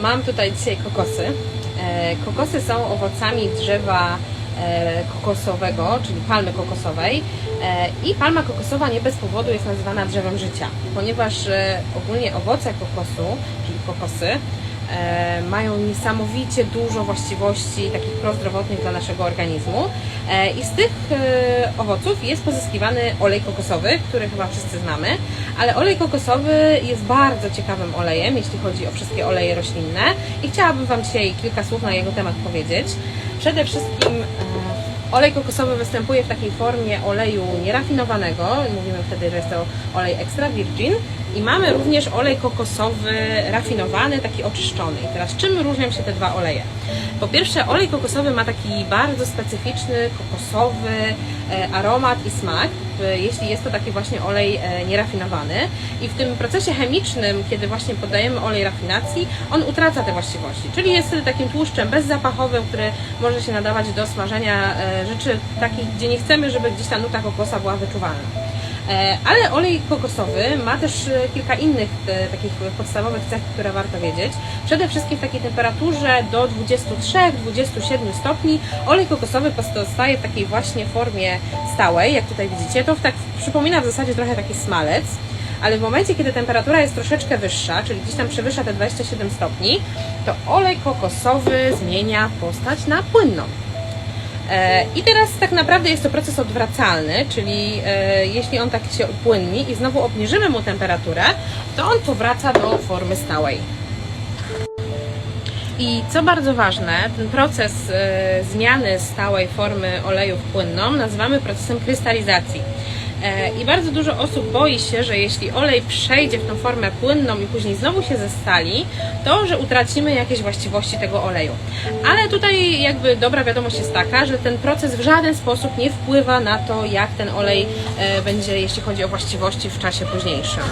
Mam tutaj dzisiaj kokosy. E, Kokosy są owocami drzewa e, kokosowego, czyli palmy kokosowej. E, I palma kokosowa nie bez powodu jest nazywana drzewem życia, ponieważ ogólnie owoce kokosu, czyli kokosy, mają niesamowicie dużo właściwości takich prozdrowotnych dla naszego organizmu. E, I z tych e, owoców jest pozyskiwany olej kokosowy, który chyba wszyscy znamy, ale olej kokosowy jest bardzo ciekawym olejem, jeśli chodzi o wszystkie oleje roślinne i chciałabym Wam dzisiaj kilka słów na jego temat powiedzieć. Przede wszystkim e, Olej kokosowy występuje w takiej formie oleju nierafinowanego, mówimy wtedy, że jest to olej extra virgin i mamy również olej kokosowy rafinowany, taki oczyszczony. I teraz czym różnią się te dwa oleje? Po pierwsze olej kokosowy ma taki bardzo specyficzny kokosowy e, aromat i smak, jeśli jest to taki właśnie olej e, nierafinowany i w tym procesie chemicznym, kiedy właśnie poddajemy olej rafinacji, on utraca te właściwości, czyli jest wtedy takim tłuszczem bezzapachowym, który może się nadawać do smażenia e, rzeczy takich, gdzie nie chcemy, żeby gdzieś ta nuta kokosa była wyczuwalna. E, Ale olej kokosowy ma też e, kilka innych e, takich podstawowych cech, które warto wiedzieć. Przede wszystkim w takiej temperaturze do 23-27 stopni olej kokosowy pozostaje w takiej właśnie formie stałej, jak tutaj widzicie. To tak przypomina w zasadzie trochę taki smalec. Ale w momencie, kiedy temperatura jest troszeczkę wyższa, czyli gdzieś tam przewyższa te 27 stopni, to olej kokosowy zmienia postać na płynną. E, I teraz tak naprawdę jest to proces odwracalny, czyli e, jeśli on tak się upłynni i znowu obniżymy mu temperaturę, to on powraca do formy stałej. I co bardzo ważne, ten proces e, zmiany stałej formy oleju w płynną nazywamy procesem krystalizacji. E, I bardzo dużo osób boi się, że jeśli olej przejdzie w tą formę płynną i później znowu się zestali, to że utracimy jakieś właściwości tego oleju. Ale tutaj jakby dobra wiadomość jest taka, że ten proces w żaden sposób nie wpływa na to, jak ten olej e, będzie, jeśli chodzi o właściwości w czasie późniejszym.